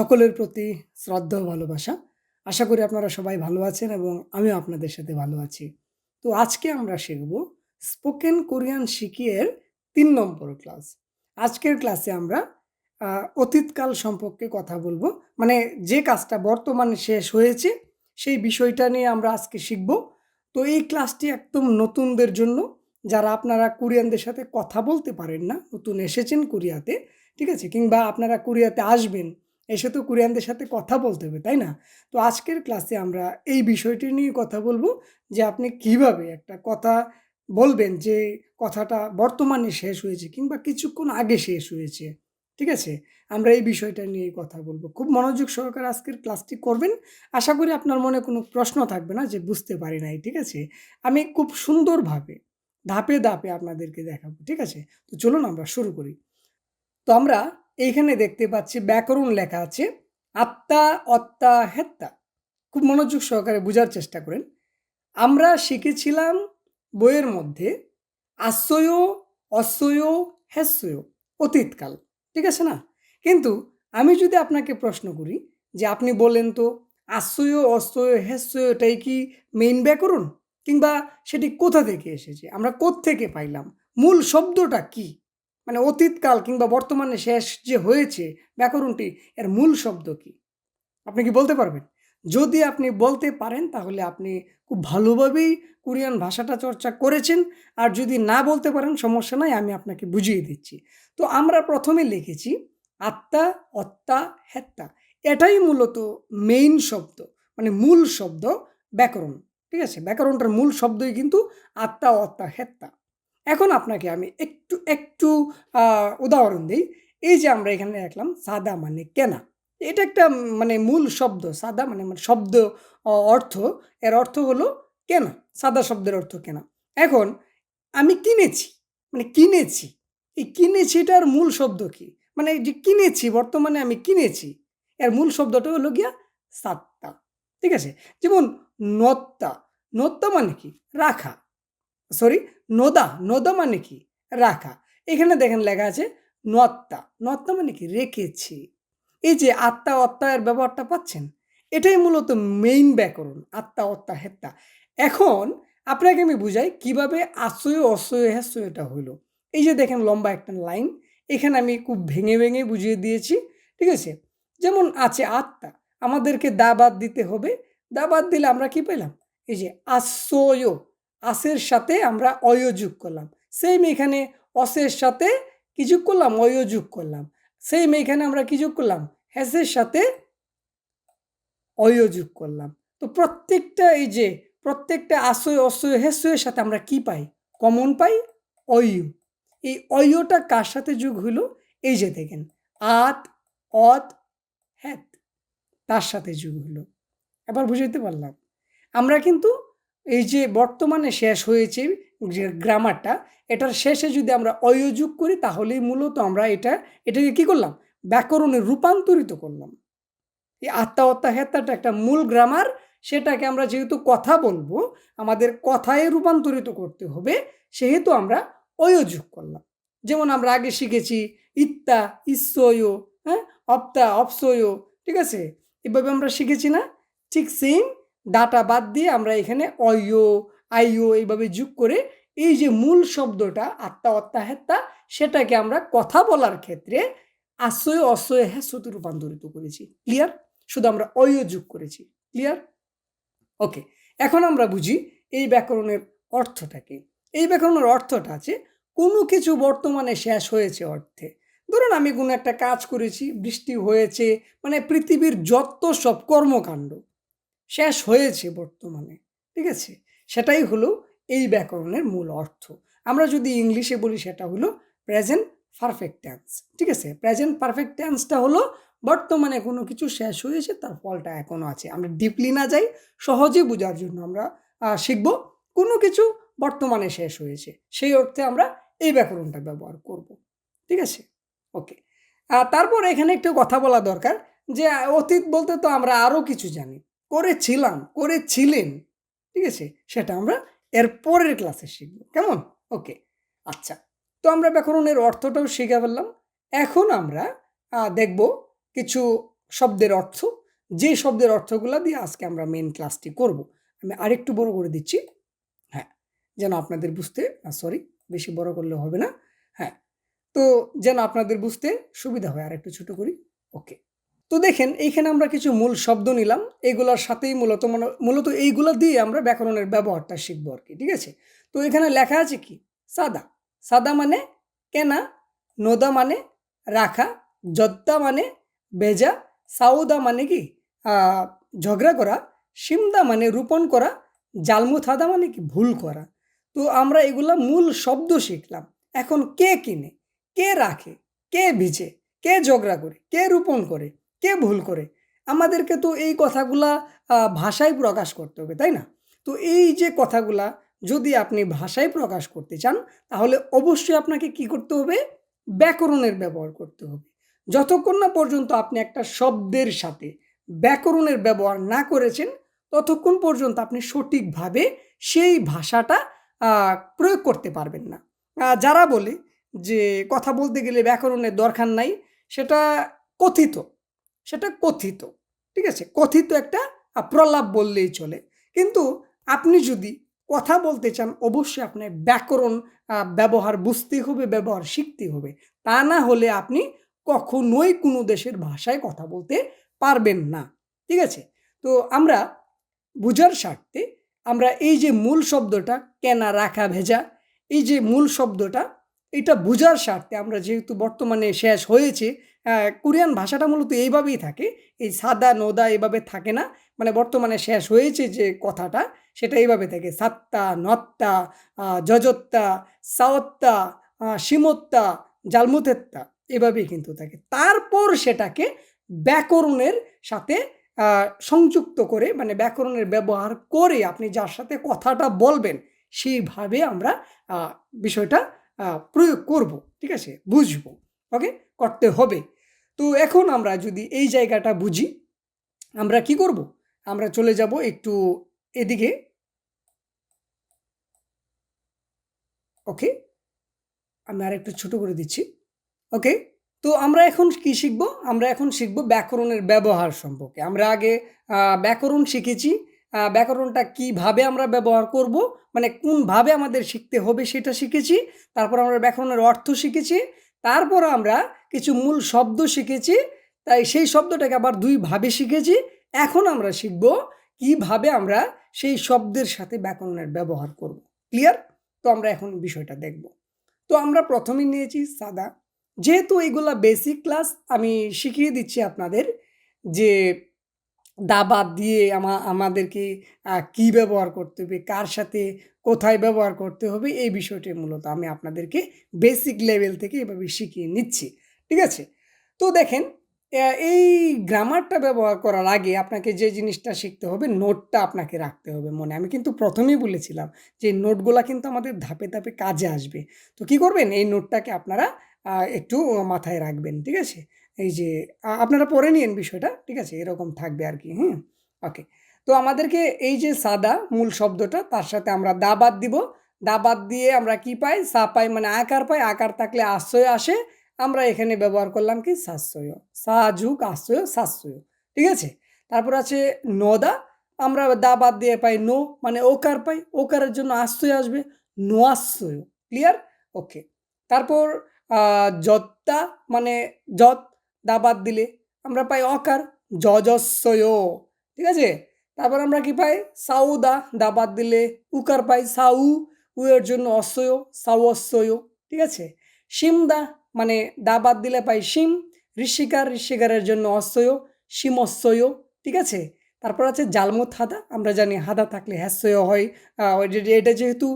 সকলের প্রতি শ্রদ্ধা ভালোবাসা। আশা করি আপনারা সবাই ভালো আছেন এবং আমিও আপনাদের সাথে ভালো আছি। তো আজকে আমরা শিখব স্পোকেন কোরিয়ান শিখিয়ের তিন নম্বর ক্লাস। আজকের ক্লাসে আমরা অতীতকাল সম্পর্কে কথা বলব। মানে যে কাজটা বর্তমানে শেষ হয়েছে, সেই বিষয়টা নিয়ে আমরা আজকে শিখব। তো এই ক্লাসটি একদম নতুনদের জন্য। যারা আপনারা কোরিয়ানদের সাথে কথা বলতে পারেন না, নতুন এসেছেন কোরিয়াতে, ঠিক আছে? কিংবা আপনারা কোরিয়াতে আসবেন এসে তো কোরিয়ানদের সাথে কথা বলতে হবে, তাই না? তো আজকের ক্লাসে আমরা এই বিষয়টি নিয়ে কথা বলব যে আপনি কীভাবে একটা কথা বলবেন যে কথাটা বর্তমানে শেষ হয়েছে কিংবা কিছুক্ষণ আগে শেষ হয়েছে, ঠিক আছে? আমরা এই বিষয়টা নিয়ে কথা বলব। খুব মনোযোগ সহকারে আজকের ক্লাসটি করবেন। আশা করি আপনার মনে কোনো প্রশ্ন থাকবে না যে বুঝতে পারি নাই, ঠিক আছে? আমি খুব সুন্দরভাবে ধাপে ধাপে আপনাদেরকে দেখাবো, ঠিক আছে? তো চলুন আমরা শুরু করি। তো আমরা এইখানে দেখতে পাচ্ছি ব্যাকরণ লেখা আছে, আত্মা অত্তা হেত্তা। খুব মনোযোগ সহকারে বোঝার চেষ্টা করেন। আমরা শিখেছিলাম বইয়ের মধ্যে আশ্রয় অশ্বয় হেস্যয় অতীতকাল, ঠিক আছে না? কিন্তু আমি যদি আপনাকে প্রশ্ন করি যে আপনি বলেন তো আশ্রয় অশ্বয় হেস্যয় এটাই কি মেইন ব্যাকরণ? কিংবা সেটি কোথা থেকে এসেছে? আমরা থেকে পাইলাম? মূল শব্দটা কি? মানে অতীতকাল কিংবা বর্তমানে শেষ যে হয়েছে ব্যাকরণটি, এর মূল শব্দ কি? আপনি কি বলতে পারবেন? যদি আপনি বলতে পারেন, তাহলে আপনি খুব ভালোভাবেই কোরিয়ান ভাষাটা চর্চা করেছেন। আর যদি না বলতে পারেন, সমস্যা নাই, আমি আপনাকে বুঝিয়ে দিচ্ছি। তো আমরা প্রথমে লিখেছি, আত্মা অত্তা হেত্তা। এটাই মূলত মেইন শব্দ মানে মূল শব্দ ব্যাকরণ। ঠিক আছে? ব্যাকরণটার মূল শব্দই কিন্তু আত্মা অত্তা হেত্তা। এখন আপনাকে আমি একটু একটু উদাহরণ দিই। এই যে আমরা এখানে দেখলাম সাদা মানে কেনা। এটা একটা মানে মূল শব্দ, সাদা মানে মানে শব্দ অর্থ। এর অর্থ হলো কেনা, সাদা শব্দের অর্থ কেনা। এখন আমি কিনেছি মানে কিনেছি। এই কিনেছি এটার মূল শব্দ কি? মানে যে কিনেছি, বর্তমানে আমি কিনেছি, এর মূল শব্দটা হলো গিয়া সাত্তা। ঠিক আছে? যেমন নত্তা নত্তা মানে কি? রাখা। সরি নদা নদা মানে কি? রাখা। এখানে দেখেন লেখা আছে নত্তা নত্তা মানে কি? রেখেছি। এই যে আত্মা অত্তা এর ব্যবহারটা পাচ্ছেন? এটাই মূলত মেইন ব্যাকরণ, আত্মা অত্তা হেত্তা। এখন আপনাকে আমি বুঝাই কীভাবে আশ্রয় অশ্রয় হ্যাশ্রয় এটা হলো এই যে দেখেন লম্বা একটা লাইন, এখানে আমি খুব ভেঙে ভেঙে বুঝিয়ে দিয়েছি, ঠিক আছে? যেমন আছে আত্মা, আমাদেরকে দা বাদ দিতে হবে। দা বাদ দিলে আমরা কি পেলাম এই যে আশ্রয় আসের সাথে আমরা অয় যোগ করলাম। সেম এখানে অসের সাথে কি যোগ করলাম? অয় যোগ করলাম। সেম এখানে আমরা কি যোগ করলাম? হ্যাসের সাথে অয় যোগ করলাম। তো প্রত্যেকটা এই যে প্রত্যেকটা আশয় অশয় হেসয়ের সাথে আমরা কি পাই? কমন পাই, অয়ু। এই অয়টা কার সাথে যোগ হলো? এই যে দেখেন, আত, অত, হ্যাত, তার সাথে যোগ হলো। এবার বুঝাইতে পারলাম। আমরা কিন্তু এই যে বর্তমানে শেষ হয়েছে যে গ্রামারটা, এটার শেষে যদি আমরা অয়োযোগ করি, তাহলেই মূলত আমরা এটা, এটাকে কি করলাম? ব্যাকরণে রূপান্তরিত করলাম। এই আত্মা অত্তা হেত্তাটা একটা মূল গ্রামার, সেটাকে আমরা যেহেতু কথা বলব, আমাদের কথায় রূপান্তরিত করতে হবে, সেহেতু আমরা অয়োযোগ করলাম। যেমন আমরা আগে শিখেছি, ইত্তা, ইস্সয় হ্যাঁ? অপ্তা, অপসয়, ঠিক আছে? এভাবে আমরা শিখেছি না? ঠিক সেম ডাটা বাদ দিয়ে আমরা এখানে অয়ো, আইও এইভাবে যোগ করে এই যে মূল শব্দটা আত্মা অত্তা হেত্তা সেটাকে আমরা কথা বলার ক্ষেত্রে আশ্রয়, অশ্রয় হ্যাস্যতে রূপান্তরিত করেছি। ক্লিয়ার শুধু আমরা অয়ো যোগ করেছি। ক্লিয়ার ওকে এখন আমরা বুঝি এই ব্যাকরণের অর্থটাকে। এই ব্যাকরণের অর্থটা আছে, কোনো কিছু বর্তমানে শেষ হয়েছে অর্থে। ধরুন আমি কোনো একটা কাজ করেছি, বৃষ্টি হয়েছে মানে পৃথিবীর যত সব কর্মকাণ্ড শেষ হয়েছে বর্তমানে, ঠিক আছে? সেটাই হলো এই ব্যাকরণের মূল অর্থ। আমরা যদি ইংলিশে বলি সেটা হলো প্রেজেন্ট পারফেক্ট টেন্স ঠিক আছে? প্রেজেন্ট পারফেক্ট টেন্সটা হলো বর্তমানে কোনো কিছু শেষ হয়েছে, তার ফলটা এখনও আছে। আমরা ডিপলি না যাই, সহজে বোঝার জন্য আমরা শিখব কোনো কিছু বর্তমানে শেষ হয়েছে। সেই অর্থে আমরা এই ব্যাকরণটা ব্যবহার করব, ঠিক আছে? ওকে। তারপর এখানে একটু কথা বলা দরকার যে, অতীত বলতে তো আমরা আরও কিছু জানি। করেছিলাম, করেছিলেন। ঠিক আছে? সেটা আমরা এর পরের ক্লাসে শিখব। কেমন? ওকে আচ্ছা। তো আমরা ব্যাকরণের অর্থটাও শিখে ফেললাম। এখন আমরা দেখব কিছু শব্দের অর্থ। যে শব্দের অর্থগুলো দিয়ে আজকে আমরা মেন ক্লাসটি করব। আমি আরেকটু বড় করে দিচ্ছি। হ্যাঁ। যেন আপনাদের বুঝতে সরি বেশি বড় করলে হবে না। হ্যাঁ। তো যেন আপনাদের বুঝতে সুবিধা হয় আর একটু ছোটো করি। ওকে তো দেখেন, এইখানে আমরা কিছু মূল শব্দ নিলাম। এগুলোর সাথেই মূলত মূলত এইগুলো দিয়ে আমরা ব্যাকরণের ব্যবহারটা শিখব আর কি, ঠিক আছে? তো এখানে লেখা আছে কি? সাদা। সাদা মানে কেনা, নোদা মানে রাখা, জদ্দা মানে ভেজা সাউদা মানে কি? ঝগড়া করা, সিমদা মানে রোপণ করা, জালমুথাদা মানে কি? ভুল করা। তো আমরা এগুলা মূল শব্দ শিখলাম। এখন কে কিনে? কে রাখে? কে ভিজে? কে ঝগড়া করে? কে রোপণ করে? কে ভুল করে? আমাদেরকে তো এই কথাগুলা ভাষায় প্রকাশ করতে হবে, তাই না? তো এই যে কথাগুলা যদি আপনি ভাষায় প্রকাশ করতে চান, তাহলে অবশ্যই আপনাকে কি করতে হবে? ব্যাকরণের ব্যবহার করতে হবে। যতক্ষণ না পর্যন্ত আপনি একটা শব্দের সাথে ব্যাকরণের ব্যবহার না করেছেন, ততক্ষণ পর্যন্ত আপনি সঠিকভাবে সেই ভাষাটা প্রয়োগ করতে পারবেন না। যারা বলে যে কথা বলতে গেলে ব্যাকরণের দরকার নাই, সেটা কথিত। সেটা কথিত, ঠিক আছে? কথিত একটা প্রলাপ বললেই চলে। কিন্তু আপনি যদি কথা বলতে চান, অবশ্যই আপনার ব্যাকরণ ব্যবহার বুঝতে হবে, ব্যবহার শিখতে হবে। তা না হলে আপনি কখনোই কোনো দেশের ভাষায় কথা বলতে পারবেন না, ঠিক আছে? তো আমরা বুঝার স্বার্থে আমরা এই যে মূল শব্দটা, কেনা, রাখা, ভেজা, এই যে মূল শব্দটা, এটা বোঝার স্বার্থে আমরা যেহেতু বর্তমানে শেষ হয়েছে কোরিয়ান ভাষাটা মূলত এইভাবেই থাকে। এই সাদা নোদা এভাবে থাকে না। মানে বর্তমানে শেষ হয়েছে যে কথাটা সেটা এইভাবে থাকে। সাত্তা নত্তা আহ, জজত্তা সাওত্তা সিমত্তা জালমুতেত্তা এভাবেই কিন্তু থাকে। তারপর সেটাকে ব্যাকরণের সাথে সংযুক্ত করে মানে ব্যাকরণের ব্যবহার করে আপনি যার সাথে কথাটা বলবেন সেইভাবে আমরা বিষয়টা প্রয়োগ করব। ঠিক আছে? বুঝব। ওকে? করতে হবে। তো এখন আমরা যদি এই জায়গাটা বুঝি, আমরা কি করব? আমরা চলে যাব একটু এদিকে। ওকে আমি আর একটু ছোট করে দিচ্ছি। ওকে তো আমরা এখন কি শিখব? আমরা এখন শিখব ব্যাকরণের ব্যবহার সম্পর্কে। আমরা আগে ব্যাকরণ শিখেছি। ব্যাকরণটা কীভাবে আমরা ব্যবহার করব? মানে কোনভাবে আমাদের শিখতে হবে সেটা শিখেছি। তারপর আমরা ব্যাকরণের অর্থ শিখেছি। তারপর আমরা কিছু মূল শব্দ শিখেছি, তাই সেই শব্দটাকে আবার দুইভাবে শিখেছি। এখন আমরা শিখব কীভাবে আমরা সেই শব্দের সাথে ব্যাকরণের ব্যবহার করব। ক্লিয়ার তো আমরা এখন বিষয়টা দেখব। তো আমরা প্রথমে নিয়েছি সাদা। যেহেতু এইগুলা বেসিক ক্লাস আমি শিখিয়ে দিচ্ছি আপনাদের যে দাবাত দিয়ে আমা, আমাদেরকে কি ব্যবহার করতে হবে, কার সাথে কোথায় ব্যবহার করতে হবে, এই বিষয়টি মূলত আমি আপনাদেরকে বেসিক লেভেল থেকে এভাবে শিখিয়ে নিচ্ছি, ঠিক আছে? তো দেখেন এই গ্রামারটা ব্যবহার করার আগে আপনাকে যে জিনিসটা শিখতে হবে নোটটা আপনাকে রাখতে হবে মনে। আমি কিন্তু প্রথমেই বলেছিলাম যে নোটগুলা কিন্তু আমাদের ধাপে ধাপে কাজে আসবে। তো কি করবেন? এই নোটটাকে আপনারা একটু মাথায় রাখবেন, ঠিক আছে? এই যে আপনারা পড়ে নিন বিষয়টা, ঠিক আছে? এরকম থাকবে আর কি হুম ওকে তো আমাদেরকে এই যে সাদা মূল শব্দটা, তার সাথে আমরা দা বাদ দিব। দা বাদ দিয়ে আমরা কি পাই? সা পাই মানে আকার পাই। আকার থাকলে আশ্রয় আসে। আমরা এখানে ব্যবহার করলাম কি? সাশ্রয়। সা ঝুক আশ্রয়, সাশ্রয়। ঠিক আছে? তারপর আছে নদা আমরা দা বাদ দিয়ে পাই নো মানে ওকার পাই। ওকারের জন্য আশ্রয় আসবে। নো আশ্রয়। ক্লিয়ার ওকে তারপর যত্তা মানে যত দা বাদ দিলে। আমরা পাই অকার যজস্বয় ঠিক আছে? তারপর আমরা কি পাই? সাউ দা বাদ দিলে উকার পাই সাউ, উ এর জন্য অশ্বয় সাউ অশ্বয় ঠিক আছে? সিম দা মানে দা বাদ দিলে পাই সিম ঋষিকার, ঋষিকারের জন্য অশ্বয় সিমস্বয় ঠিক আছে? তারপর আছে জালমুত হাদা, আমরা জানি হাদা থাকলে হ্যাস্যয় হয়। এটা যেহেতু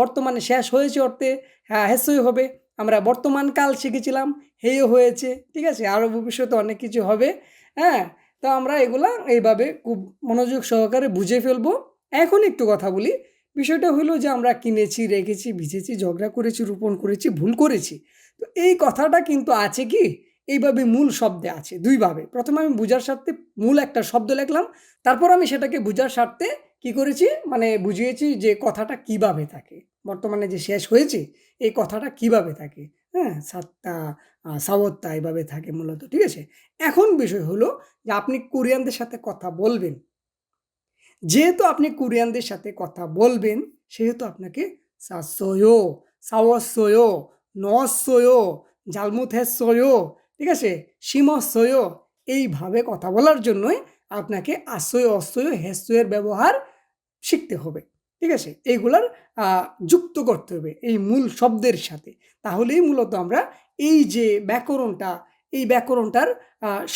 বর্তমানে শেষ হয়েছে অর্থে হ্যাঁ হ্যাস্যয় হবে। আমরা বর্তমান কাল শিখেছিলাম, হেয় হয়েছে, ঠিক আছে? আরও ভবিষ্যতে অনেক কিছু হবে হ্যাঁ? তো আমরা এগুলা এইভাবে খুব মনোযোগ সহকারে বুঝে ফেলব। এখন একটু কথা বলি। বিষয়টা হলো যে আমরা কিনেছি, রেখেছি, ভিজেছি, ঝগড়া করেছি, রোপণ করেছি, ভুল করেছি। তো এই কথাটা কিন্তু আছে কি? এইভাবে মূল শব্দে আছে, দুইভাবে। প্রথমে আমি বুঝার স্বার্থে মূল একটা শব্দ লিখলাম, তারপর আমি সেটাকে বুঝার স্বার্থে কি করেছি? মানে বুঝিয়েছি যে কথাটা কীভাবে থাকে। বর্তমানে যে শেষ হয়েছে, এই কথাটা কীভাবে থাকে? হ্যাঁ সাতটা সাওয়াত্তা এভাবে থাকে মূলত, ঠিক আছে? এখন বিষয় হলো যে আপনি কোরিয়ানদের সাথে কথা বলবেন। যেহেতু আপনি কোরিয়ানদের সাথে কথা বলবেন, সেহেতু আপনাকে সাসোয়ো সাওয়াসোয়ো নসোয়ো জালমুথেসোয়ো ঠিক আছে? সীমসোয়ো এইভাবে কথা বলার জন্যই আপনাকে আসয় অসয় হেসয়ের ব্যবহার শিখতে হবে। ঠিক আছে? এইগুলার যুক্ত করতে হবে এই মূল শব্দের সাথে। তাহলেই মূলত আমরা এই যে ব্যাকরণটা, এই ব্যাকরণটার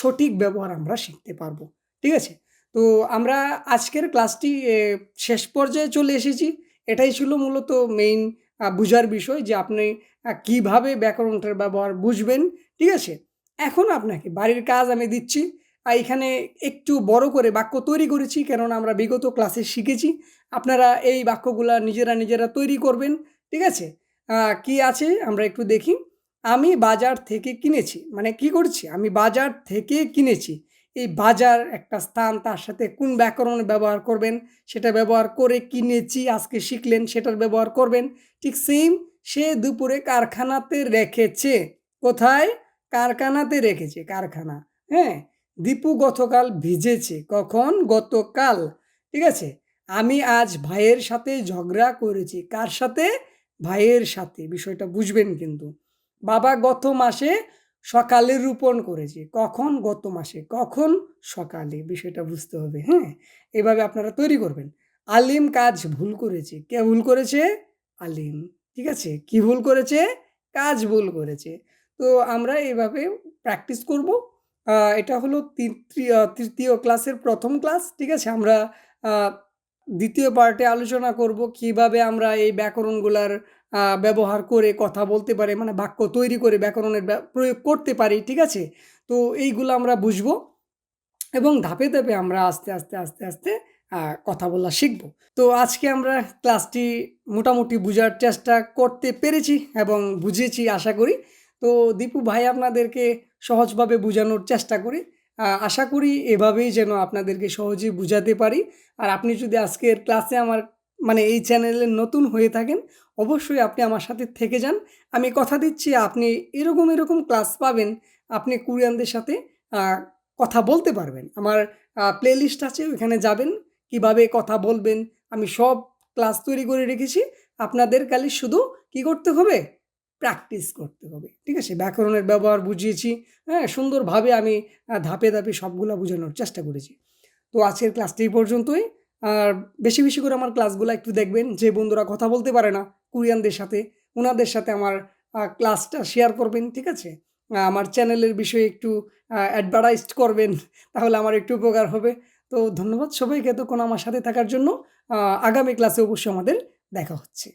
সঠিক ব্যবহার আমরা শিখতে পারব। ঠিক আছে? তো আমরা আজকের ক্লাসটি শেষ পর্যায়ে চলে এসেছি। এটাই ছিল মূলত মেইন বুঝার বিষয় যে আপনি কীভাবে ব্যাকরণটার ব্যবহার বুঝবেন। ঠিক আছে? এখন আপনাকে বাড়ির কাজ আমি দিচ্ছি। এখানে একটু বড় করে বাক্য তৈরি করেছি, কেননা আমরা বিগত ক্লাসে শিখেছি। আপনারা এই বাক্যগুলা নিজেরা নিজেরা তৈরি করবেন, ঠিক আছে? কি আছে আমরা একটু দেখি। আমি বাজার থেকে কিনেছি। মানে কি করছি? আমি বাজার থেকে কিনেছি। এই বাজার একটা স্থান, তার সাথে কোন ব্যাকরণ ব্যবহার করবেন? সেটা ব্যবহার করে কিনেছি, আজকে শিখলেন, সেটার ব্যবহার করবেন। ঠিক সেম সে দুপুরে কারখানাতে রেখেছে। কোথায়? কারখানাতে রেখেছে, কারখানা। হ্যাঁ? দীপু গতকাল ভিজেছে, কখন? গতকাল। ঠিক আছে? আমি আজ ভাইয়ের সাথে ঝগড়া করেছি। কার সাথে? ভাইয়ের সাথে। বিষয়টা বুঝবেন কিন্তু। বাবা গত মাসে সকালে রোপণ করেছে। কখন? গত মাসে। কখন? সকালে। বিষয়টা বুঝতে হবে হ্যাঁ? এভাবে আপনারা তৈরি করবেন। আলিম কাজ ভুল করেছে। কে ভুল করেছে? আলিম। ঠিক আছে? কি ভুল করেছে? কাজ ভুল করেছে। তো আমরা এভাবে প্র্যাকটিস করব। এটা হলো তৃতীয় তৃতীয় ক্লাসের প্রথম ক্লাস, ঠিক আছে? আমরা দ্বিতীয় পার্টে আলোচনা করব কীভাবে আমরা এই ব্যাকরণগুলার ব্যবহার করে কথা বলতে পারি মানে বাক্য তৈরি করে ব্যাকরণের ব্যা- প্রয়োগ করতে পারি, ঠিক আছে? তো এইগুলো আমরা বুঝব এবং ধাপে ধাপে আমরা আস্তে আস্তে আস্তে আস্তে কথা বলা শিখব। তো আজকে আমরা ক্লাসটি মোটামুটি বোঝার চেষ্টা করতে পেরেছি এবং বুঝেছি, আশা করি। তো দীপু ভাই আপনাদেরকে সহজভাবে বোঝানোর চেষ্টা করি। আশা করি এভাবেই যেন আপনাদেরকে সহজেই বুঝাতে পারি। আর আপনি যদি আজকের ক্লাসে আমার মানে এই চ্যানেলে নতুন হয়ে থাকেন, অবশ্যই আপনি আমার সাথে থেকে যান। আমি কথা দিচ্ছি, আপনি এরকম এরকম ক্লাস পাবেন, আপনি কোরিয়ানদের সাথে কথা বলতে পারবেন। আমার প্লেলিস্ট আছে, ওইখানে যাবেন, কীভাবে কথা বলবেন, আমি সব ক্লাস তৈরি করে রেখেছি। আপনাদের কালি শুধু কি করতে হবে? প্র্যাকটিস করতে হবে। ঠিক আছে? ব্যাকরণের ব্যবহার বুঝিয়েছি। হ্যাঁ সুন্দরভাবে আমি ধাপে ধাপে সবগুলো বোঝানোর চেষ্টা করেছি। তো আজকের ক্লাসটি পর্যন্তই। আর বেশি বেশি করে আমার ক্লাসগুলো একটু দেখবেন। যে বন্ধুরা কথা বলতে পারে না কোরিয়ানদের সাথে ওনাদের সাথে আমার ক্লাসটা শেয়ার করবেন, ঠিক আছে? আমার চ্যানেলের বিষয়ে একটু অ্যাডভার্টাইজড করবেন, তাহলে আমার একটু উপকার হবে। তো ধন্যবাদ সবাইকে এতক্ষণ আমার সাথে থাকার জন্য। আগামী ক্লাসে অবশ্যই আমাদের দেখা হচ্ছে।